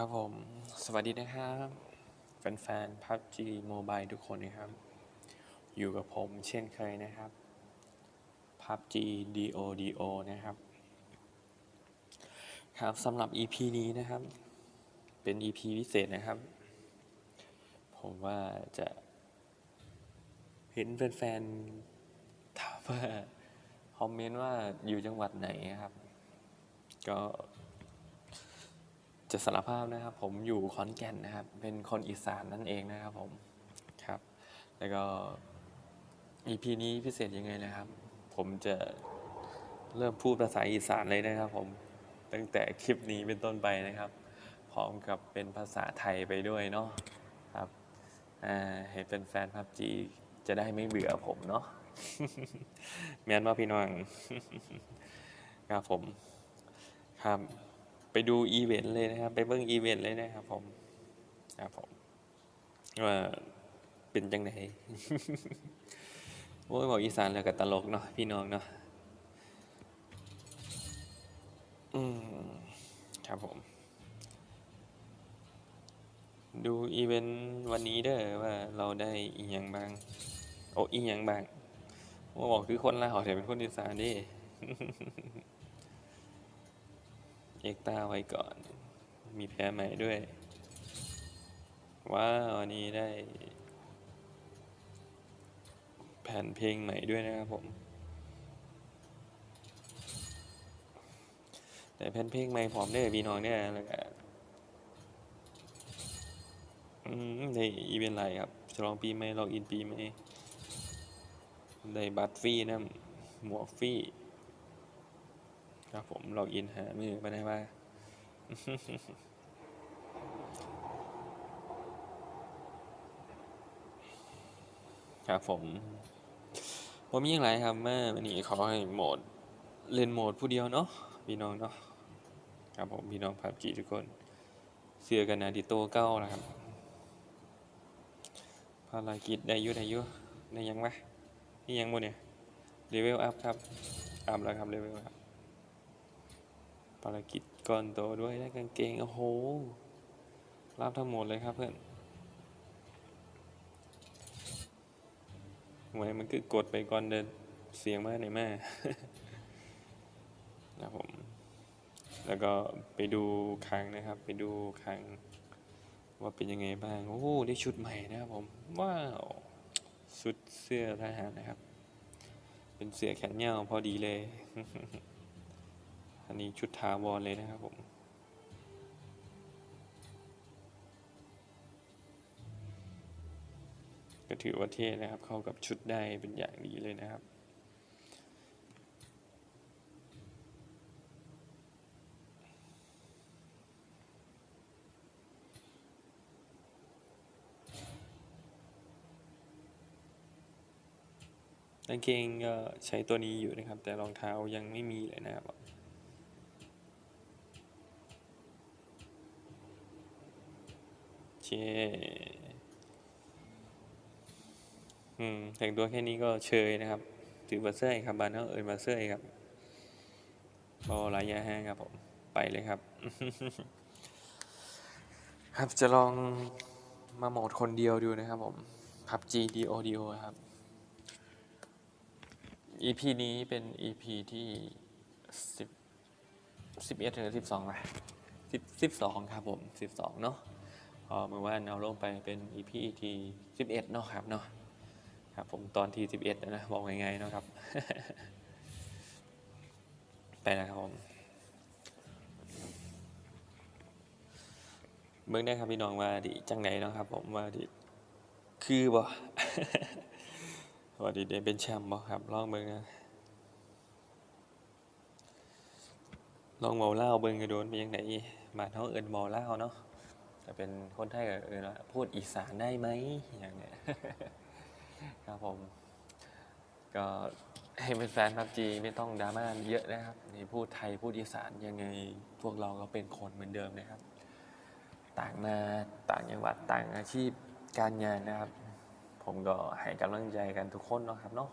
ครับผม สวัสดีนะครับ แฟนๆ PUBG Mobile ทุกคนนะครับ อยู่กับผมเช่นเคยนะครับ PUBG DODO นะครับ ครับสำหรับ EP นี้นะครับ เป็น EP พิเศษนะครับ ผมว่าจะเห็นแฟนๆ ถามว่า คอมเมนต์ว่าอยู่จังหวัดไหนครับ ก็ จะสารภาพนะครับ ผมอยู่ขอนแก่นนะครับ เป็นคนอีสานนั่นเองนะครับผมครับ แล้วก็ EP นี้พิเศษยังไงนะครับ ผมจะเริ่มพูดภาษาอีสานเลยนะครับ ผมตั้งแต่คลิปนี้เป็นต้นไปนะครับ พร้อมกับเป็นภาษาไทยไปด้วยเนาะครับให้เป็นแฟนพับจีจะได้ไม่เบื่อผมเนาะแมนว่าพี่น้องครับผมครับ ไปดูอีเวนต์เลยนะครับ ไปเบิ่งอีเวนต์เลยนะครับผมครับผมว่าเป็นจังไหนโอ้ยบอกอีสานแล้วก็ตลกเนาะพี่น้องเนาะอืมครับผม ดูอีเวนต์วันนี้เด้อว่าเราได้อีหยังบ้างโอ้อีหยังบ้างว่าบอกคือคนลาแต่เป็นคนอีสานดิ เอกตาไว้ก่อน มีแพ้ใหม่ด้วย ว้าวอันนี้ได้ แผ่นเพลงใหม่ด้วยนะครับผม แต่แผ่นเพลงใหม่พร้อมเด้อพี่น้องเนี่ยแล้วก็อืมได้อีเวนต์อะไรครับฉลองปีใหม่ล็อกอินปีใหม่ได้บัตรฟรีนะหมวกฟรี ครับผมลอกอินหามือมาได้ว่า ครับผมผมมีอย่างไรครับแม่วันนี้ขอให้โหมด เล่นโหมดผู้เดียวเนาะพี่น้องเนาะครับผมพี่น้องพับจีทุกคน เสื้อกันนาดิโตเก้านะครับภารกิจได้ยุได้ยุได้ยังวะนี่ยังบ่เนี่ยเลเวลอัพครับอัพแล้วครับเลเวลอัพารกิจก่อนโตด้วยได้กางเกง โอ้โห รับทั้งหมดเลยครับเพื่อนหวยมันคือกดไปก่อนเดินเสียงมากในแม่นะผม แล้วก็ไปดูครั้งนะครับ ไปดูครั้งว่าเป็นยังไงบ้าง โอ้โหได้ชุดใหม่นะครับผม ว้าวชุดเสื้อทหารนะครับ เป็นเสื้อแขนยาวพอดีเลย อันนี้ชุดถาวรเลยนะครับผม ก็ถือว่าเท่นะครับ เข้ากับชุดได้เป็นอย่างดีเลยนะครับกางเกงก็ใช้ตัวนี้อยู่นะครับ แต่รองเท้ายังไม่มีเลยนะครับ โอ เค อืมแต่งตัวแค่นี้ก็เชยนะครับ ถือว่าเสื้อครับบานเขาเอ่ยมาเสื้อครับบอระยะห้งครับผม ไปเลยครับ ครับจะลองมาโหมดคนเดียวดูนะครับผม PUBG DODO ครับ EP นี้เป็น EP ที่สิบสิบเอ็ดถึงสิบสองไปสิบสิบสองครับผมสิบสองเนาะ พอเมื่อวานเอาลงไปเป็น EP ที่สิบเอ็ดเนาะครับเนาะครับผมตอนที่สิบเอ็ดนะบอกง่ายๆเนาะครับ ไปนะครับผมเบิ่งได้ครับพี่น้องว่าดิจังไหนเนาะครับ ผมว่าดิคือบ่ว่าดิได้เป็นแชมป์บ่ครับลองเบิ่งนะลองเมาเหล้าเบิ่งกระโดนเป็นยังไงบ้านเฮาเอิ้นเมาเหล้าเนาะ แต่เป็นคนไทยก็เอิ้นว่าพูดอีสานได้ไหมอย่างเนี้ยครับผม ก็ให้เป็นแฟนพับจีไม่ต้องดราม่าเยอะนะครับนี่พูดไทยพูดอีสานยังไงพวกเราก็เป็นคนเหมือนเดิมนะครับ ต่างมาต่างจังหวัดต่างอาชีพการงานนะครับ ผมก็ให้กำลังใจกันทุกคนเนาะครับเนาะ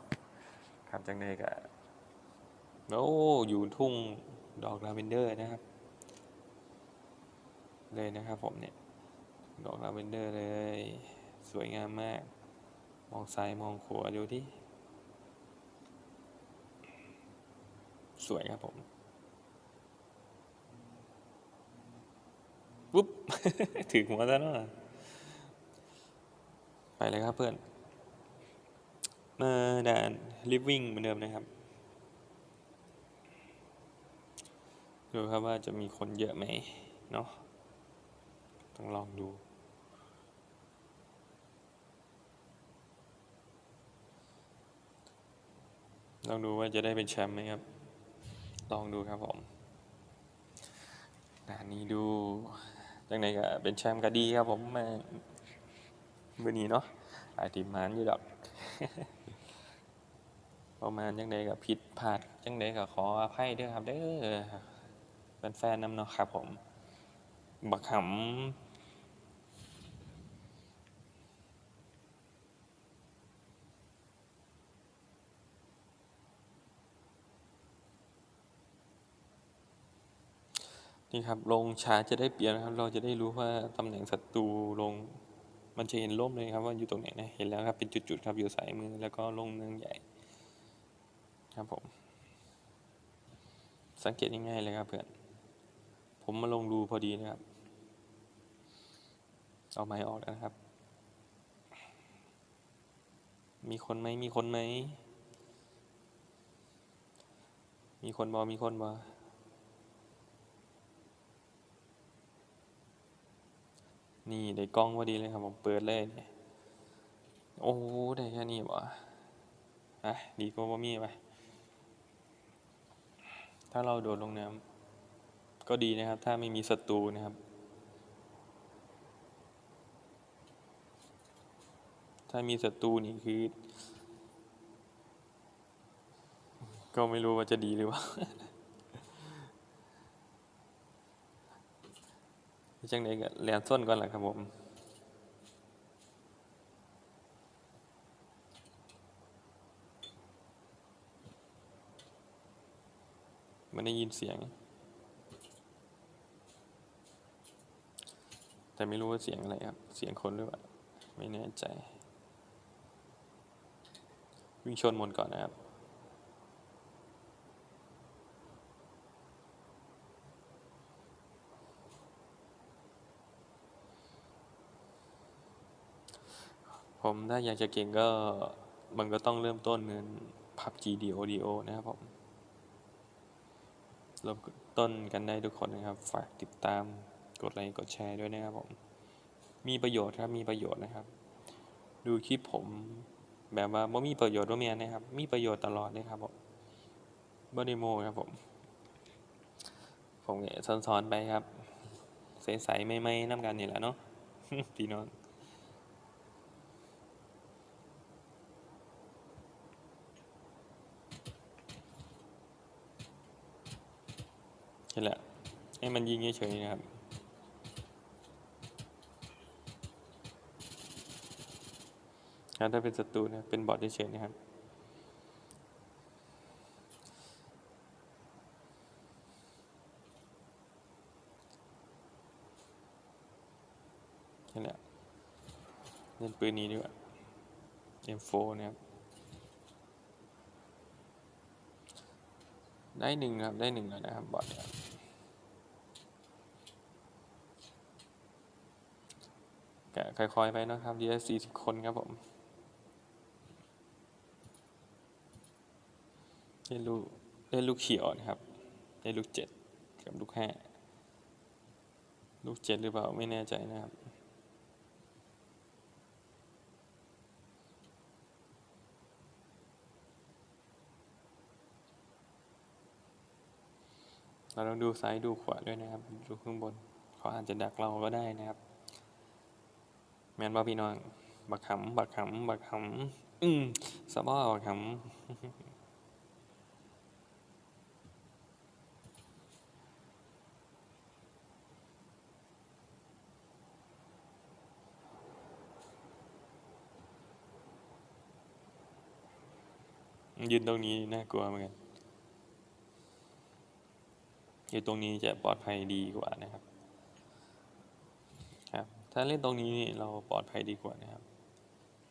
ครับจังเลยก็โอ้อยู่ทุ่งดอกลาเวนเดอร์นะครับ เลยนะครับผมเนี่ย ดอกลาเวนเดอร์เลย สวยงามมาก มองซ้ายมองขวาดูที่สวยครับผมปุ๊บถือหัวซะเนาะไปเลยครับเพื่อนมาด่าน living เหมือนเดิมนะครับดูครับว่าจะมีคนเยอะไหมเนาะ ต้องลองดู ลองดูว่าจะได้เป็นแชมป์ไหมครับ ลองดูครับผมด่านนี้ดูจังไดก็เป็นแชมป์ก็ดีครับผมมาเบอร์นี้เนาะอาทิมานอยู่ดอกประมาณจังไดก็ผิดพลาดจังไดก็ขออภัยด้วยครับเด้อเป็นแฟนๆนำเนาะครับผม บักหำ นี่ครับลงช้าจะได้เปรียบนะครับ เราจะได้รู้ว่าตำแหน่งศัตรูลง มันจะเห็นร่มเลยครับว่าอยู่ตรงไหนนะเห็นแล้วครับเป็นจุดๆครับอยู่สายมือแล้วก็ลงเมืองใหญ่ ครับผม สังเกตง่ายๆเลยครับเพื่อนผมมาลงดูพอดีนะครับ เอาไม้ออกนะครับ มีคนไหมมีคนไหม มีคนบอมีคนบอ นี่ได้กล้องพอดีเลยครับผมเปิดเลยเนี่ยโอ้โหได้แค่นี้บ่อะดีกว่าบ่มีไปถ้าเราโดดลงน้ำก็ดีนะครับ ถ้าไม่มีศัตรูนะครับ ถ้ามีศัตรูนี่คือ ก็ไม่รู้ว่าจะดีหรือเปล่า จังไดก็แหลนส้นก่อนแหละครับผมมันได้ยินเสียง แต่ไม่รู้ว่าเสียงอะไรครับ เสียงคนหรือเปล่า ไม่แน่ใจ วิ่งชนมนก่อนนะครับ ผมถ้าอยากจะเก่งก็มันก็ต้องเริ่มต้นเงิน PUBG DODO นะครับผมเริ่มต้นกันได้ทุกคนนะครับ ฝากติดตามกดไลค์กดแชร์ด้วยนะครับผม มีประโยชน์ครับมีประโยชน์นะครับ ดูคลิปผมแบบว่าไม่มีประโยชน์ร่วมเมียนะครับ มีประโยชน์ตลอดเลยครับผมบอดีโมครับผม ผมเนี่ยสอนๆไปครับใสๆไม่ไม่น้ำกันนี่แหละเนาะพี่น้อง นี่แหละ ให้มันยิงเฉยๆนะครับครับ ถ้าเป็นศัตรูนะเป็นบอทเฉยๆนะครับนี่แหละเล่นปืนนี้ดีกว่า M4 นะครับ ได้หนึ่งครับได้หนึ่งแล้วนะครับบอทเนี่ยก็ค่อยๆไปนะครับเดียวสี่สิบคนครับผมได้ลูกได้ลูกเขียวนะครับได้ลูกเจ็ดกับลูกห้าลูกเจ็ดหรือเปล่าไม่แน่ใจนะครับ เราต้องดูซ้ายดูขวาด้วยนะครับ ดูข้างบน เขาอาจจะดักเราก็ได้นะครับ แมนบ่พี่น้อง บักขำบักขำบักขำอืมสะบ้าบักขำยืนตรงนี้น่ากลัวเหมือนกัน อยู่ตรงนี้จะปลอดภัยดีกว่านะครับ ครับ ถ้าเล่นตรงนี้นี่เราปลอดภัยดีกว่านะครับ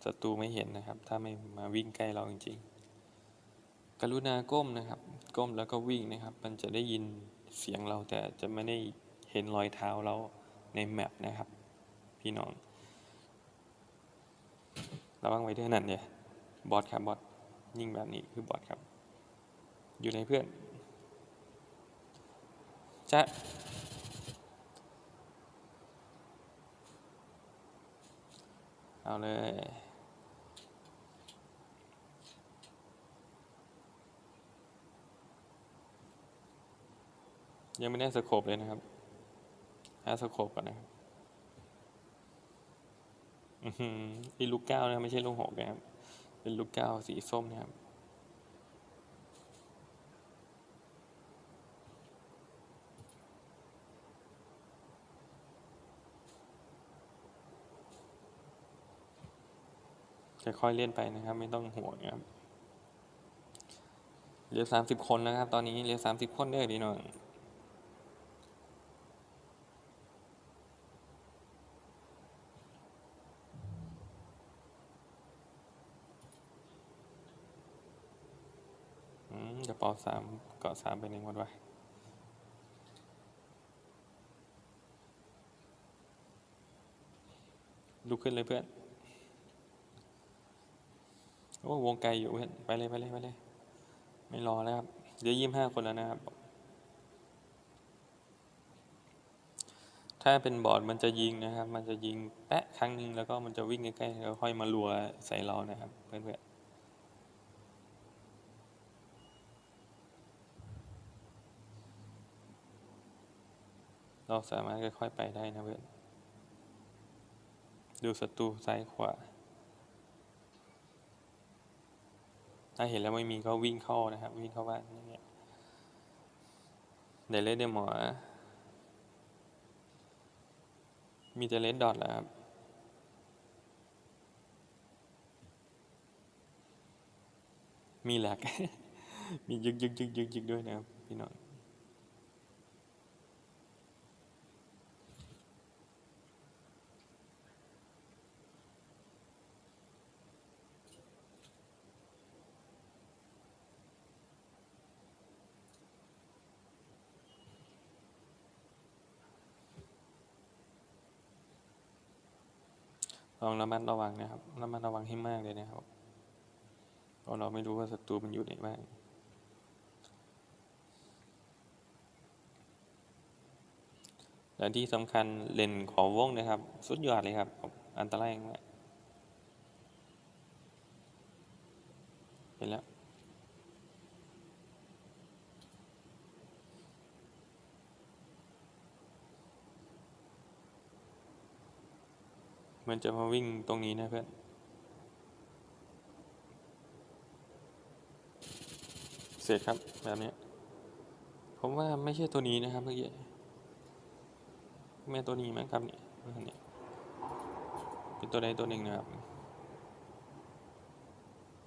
ศัตรูไม่เห็นนะครับ ถ้าไม่มาวิ่งใกล้เราจริงๆ กรุณาก้มนะครับ ก้มแล้วก็วิ่งนะครับ มันจะได้ยินเสียงเราแต่จะไม่ได้เห็นรอยเท้าเราในแมปนะครับ พี่น้องระวังไว้ด้วยนั่นเนี่ยบอทครับบอทยิงแบบนี้คือบอทครับ อยู่ในเพื่อน จะเอาเลย ยังไม่ได้สโคปเลยนะครับ หาสโคปก่อนนะครับอือหือนี่ลูกเก้านะไม่ใช่ลูกหกนะครับ เป็นลูกเก้าสีส้มนะครับ ค่อยๆเล่นไปนะครับ ไม่ต้องห่วงครับเหลือสามสิบคนแล้วครับ ตอนนี้เหลือสามสิบคนเด้อดีหน่อยอืมกระเป๋าสามเกาะสามไปหนึ่งวันวะลุกขึ้นเลยเพื่อน โอ้วงไกลอยู่เพื่อนไปเลยไปเลยไปเลย ไม่รอแล้วครับเดี๋ยวยี่ห้าคนแล้วนะครับ ถ้าเป็นบอร์ดมันจะยิงนะครับ มันจะยิงแปะครั้งหนึ่งแล้วก็มันจะวิ่งใกล้ๆแล้วค่อยมารัวใส่เรานะครับ เพื่อนๆเราสามารถค่อยๆไปได้นะเพื่อน ดูศัตรูซ้ายขวา ถ้าเห็นแล้วไม่มีก็วิ่งเข้านะครับ วิ่งเข้าบ้านอย่างเงี้ยเดลเลดเดหมอมีเดลเลดดอทแล้วครับมีแหลกมียึกยึกยึกยึกยึกด้วยนะครับพี่น้อง ลองระมัดระวังนะครับระมัดระวังให้มากเลยนะครับเพราะเราไม่รู้ว่าศัตรูมันอยู่ไหนบ้างและที่สำคัญเลนของวงนะครับ สุดยอดเลยครับ อันตรายมากเห็นแล้ว มันจะมาวิ่งตรงนี้นะเพื่อน เสร็จครับแบบนี้ ผมว่าไม่ใช่ตัวนี้นะครับเมื่อกี้แม่ตัวนี้ไหมครับเนี่ยเนี่ย เป็นตัวใดตัวหนึ่งนะครับ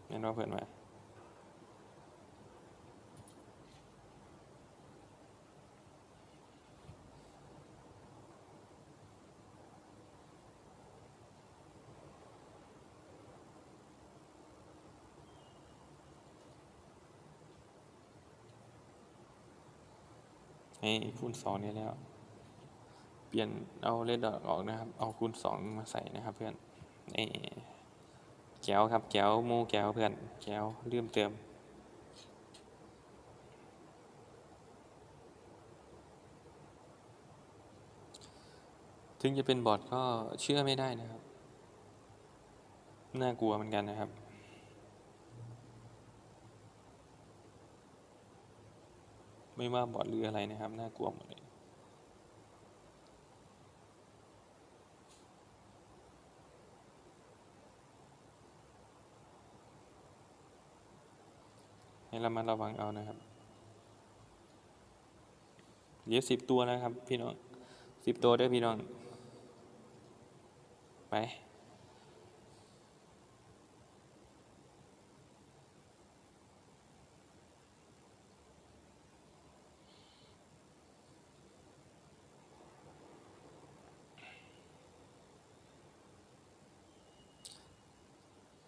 เห็นว่าเพื่อนไหม ให้คูณสองนี่ยแล้ว เปลี่ยนเอาเลดดอทออกนะครับ เอาคูณสองมาใส่นะครับเพื่อนนี่แก้วครับแก้วมูแก้วเพื่อนแก้วลืมเติมถึงจะเป็นบอทก็เชื่อไม่ได้นะครับ น่ากลัวเหมือนกันนะครับ ไม่ว่าบอทหรืออะไรนะครับ น่ากลัวหมดเลยให้ระมัดระวังเอานะครับเหลือสิบตัวนะครับ พี่น้องสิบตัวเด้พี่น้อง ไป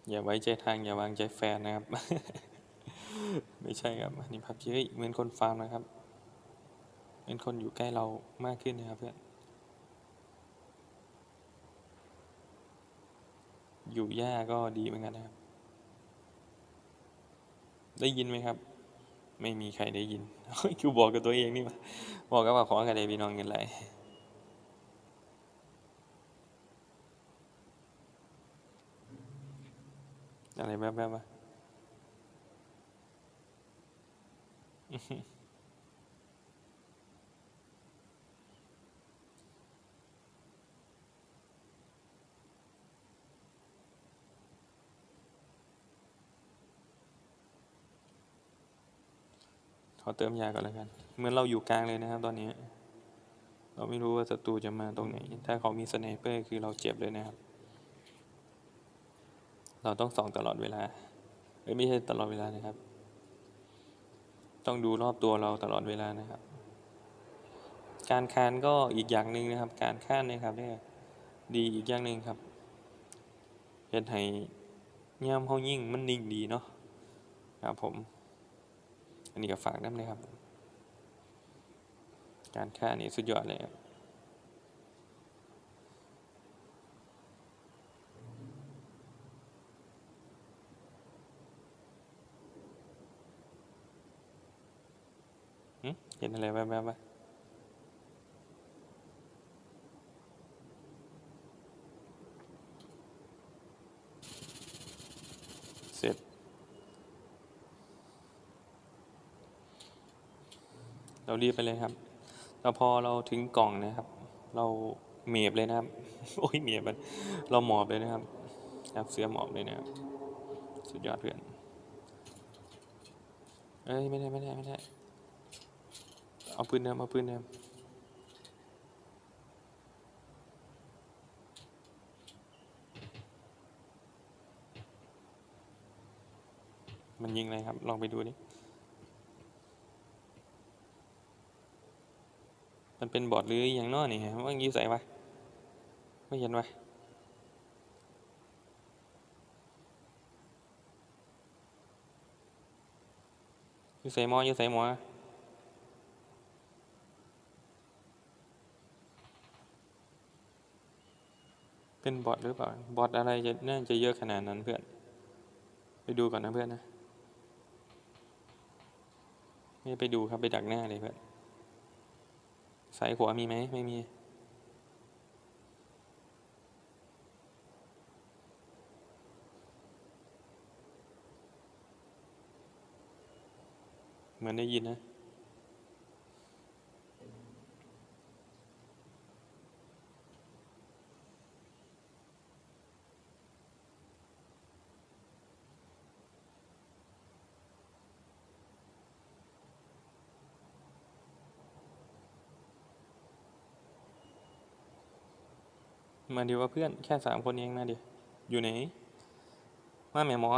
อย่าไว้ใจทางอย่าวางใจแฟนนะครับ ไม่ใช่ครับอันนี้พับจีเฮ้ยเหมือนคนฟาร์มนะครับเป็นคนอยู่ใกล้เรามากขึ้นนะครับเพื่อนอยู่ยากก็ดีเหมือนกันนะครับ ได้ยินไหมครับ ไม่มีใครได้ยินคือบอกกับตัวเองนี่มาบอกกับว่าขอกันเลยพี่น้องเงินไห อะไรแบบแบบวะขอเติมยาก่อนแล้วกัน เหมือนเราอยู่กลางเลยนะครับ ตอนนี้ เราไม่รู้ว่าศัตรูจะมาตรงไหน ถ้าเขามีสไนเปอร์คือเราเจ็บเลยนะครับ เราต้องส่องตลอดเวลาไม่ใช่ตลอดเวลานะครับ ต้องดูรอบตัวเราตลอดเวลานะครับ การคานก็อีกอย่างหนึ่งนะครับ การคานนะครับเนี่ยดีอีกอย่างหนึ่งครับเฮ็ดให้ย่ามเฮายิ่งมันนิ่งดีเนาะครับผม อันนี้ก็ฝากน้ำเลยครับ การค่านี่สุดยอดเลยครับหึ เห็นอะไรแวบๆวะเสร็จเรารีบไปเลยครับแล้วพอเราถึงกล่องนะครับ เราเมียบเลยนะครับ โอ้ยเมียบมันเราหมอบเลยนะครับครับเสือหมอบเลยนะครับ สุดยอดเพื่อน เอ้ยไม่ได้ไม่ได้ไม่ได้ เอาปืนเดิมเอาปืนเดิมมันยิงอะไรครับ ลองไปดูดิ มันเป็นบอดหรืออย่างน้อนี่ฮะว่ายิงใส่ปะไม่เห็นปะอยู่ใส่หมออยู่ใส่หมอ เป็นบอทหรือเปล่า บอทอะไรจะน่าจะเยอะขนาดนั้นเพื่อน ไปดูก่อนนะเพื่อนนะไม่ไปดูครับไปดักหน้าเลยเพื่อนสายขวามีไหมไม่มีเหมือนได้ยินนะ มาเดียวว่าเพื่อนแค่สามคนเองมาเดียวอยู่ไหน มาแม่หมอ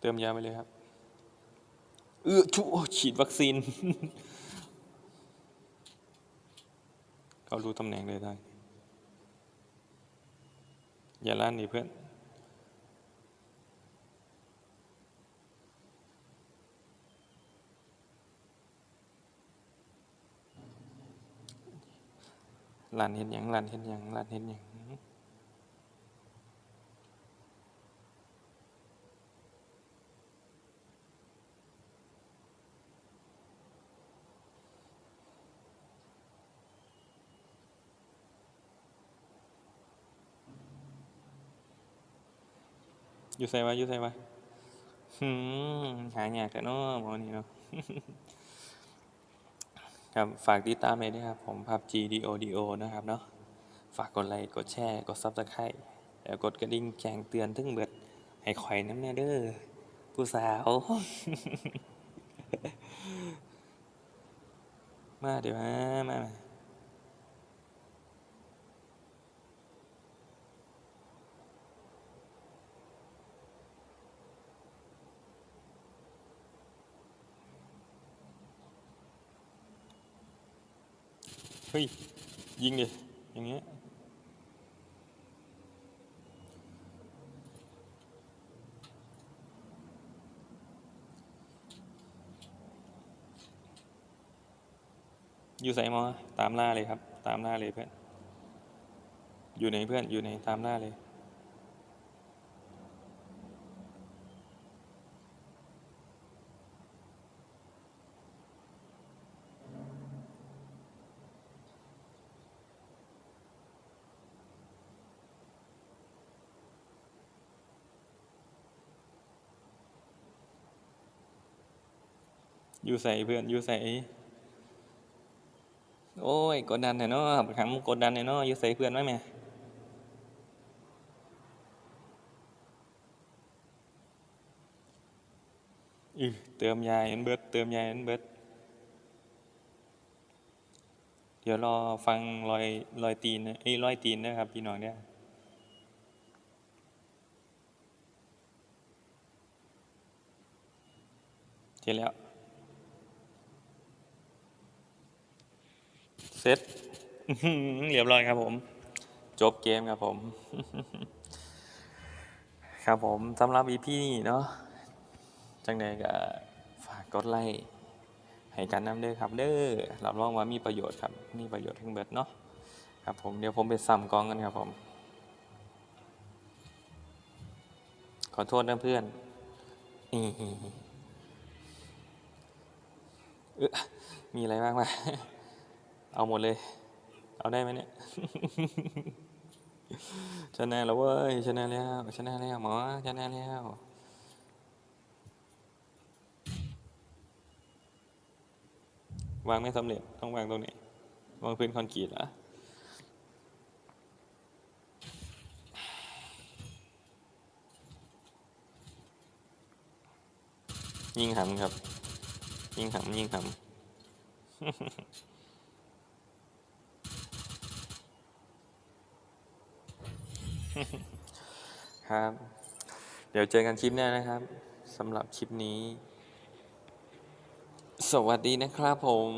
เติมยาไปเลยครับ เออชุฉีดวัคซีน เขารู้ตำแหน่งเลยได้ อย่าลั่นดิเพื่อน ลานเห็นหยังลานเห็นหยังลานเห็นหยังอยู่ใส่วะอยู่ใส่วะหืมหายากแต่เนาะหมอนี่เนาะ ครับฝากติดตามเลยนะครับผมพับ GDODO นะครับเนาะฝากกดไลค์กดแชร์กดซับสไครต์แล้วกดกระดิ่งแจ้งเตือนทึ่งเบิดให้ข่อยน้ำแน่เด้อผู้สาว มาเดี๋ยวมามา เฮ้ย ยิงดิ อย่างเงี้ยอยู่ใส่มอ ตามล่าเลยครับ ตามล่าเลยเพื่อน อยู่ไหนเพื่อน อยู่ไหน ตามล่าเลย อยู่ใส่เพื่อนอยู่ใส่โอ้ยกดดันแน่เนาะถามกดดันแน่เนาะอยู่ใส่เพื่อนไว้แม่อือเติมยาอันเบิดเติมยาอันเบิดเดี๋ยวรอฟังรอยรอยตีนนะเอ้รอยตีนนะครับพี่น้องเนี่ยเสร็จแล้ว เสร็จเรียบร้อยครับผม จบเกมครับผม ครับผมสำหรับ EP นี้เนาะจังใดก็ฝากกดไลค์ให้กันน้ำเด้อครับ เด้อรับรองว่ามีประโยชน์ครับ มีประโยชน์ทั้งเบิดเนาะครับผมเดี๋ยวผมไปซ้ำกองกันครับผม ขอโทษนะเพื่อนอีเอ้อมีอะไรบ้างไหม เอาหมดเลย เอาได้ไหมเนี่ย ชนะแล้วเว้ย ชนะแล้ว ชนะแล้วหมอ ชนะแล้ววางไม่สำเร็จ ต้องวางตรงนี้ วางพื้นคอนกรีตเหรอยิงหำครับ ยิงหำยิงหำ ครับ เดี๋ยวเจอกันคลิปหน้านะครับสำหรับคลิปนี้ สวัสดีนะครับผม